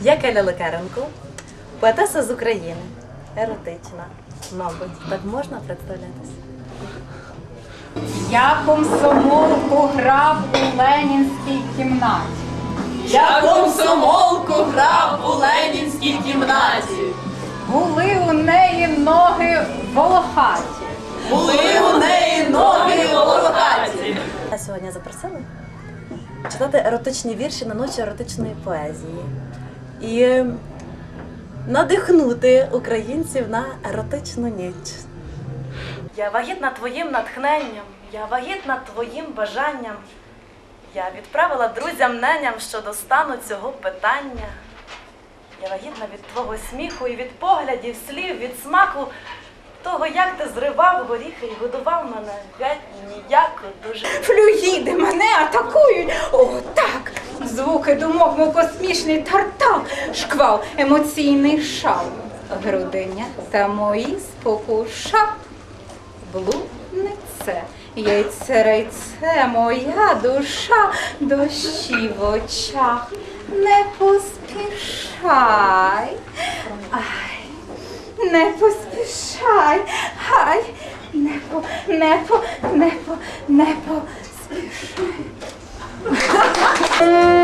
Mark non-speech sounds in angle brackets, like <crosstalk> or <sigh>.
Я Каля Лекаренко, поетеса з України, еротична. Мабуть, так можна представлятися? Я комсомолку грав у Ленінській кімнаті. Я комсомолку грав у ленінській кімнаті. Були у неї ноги волохаті. Були у неї ноги волохаті. Нас сьогодні запросили читати еротичні вірші на ночі еротичної поезії і е, надихнути українців на еротичну ніч. Я вагітна твоїм натхненням, я вагітна твоїм бажанням. Я відправила друзям неням щодо стану цього питання. Я вагітна від твого сміху і від поглядів, слів, від смаку того, як ти зривав горіхи і годував мене геть ніяко дуже. Флюїди мене атакують. О, Звуки думок, мов космічний тартал, шквал, емоційний шал. Грудиня та мої спокуша. Блуднице, яйце райце, моя душа, дощі в очах. Не поспішай. Ай, не поспішай. Ай, не по, не по, не по, не поспішай. <laughs>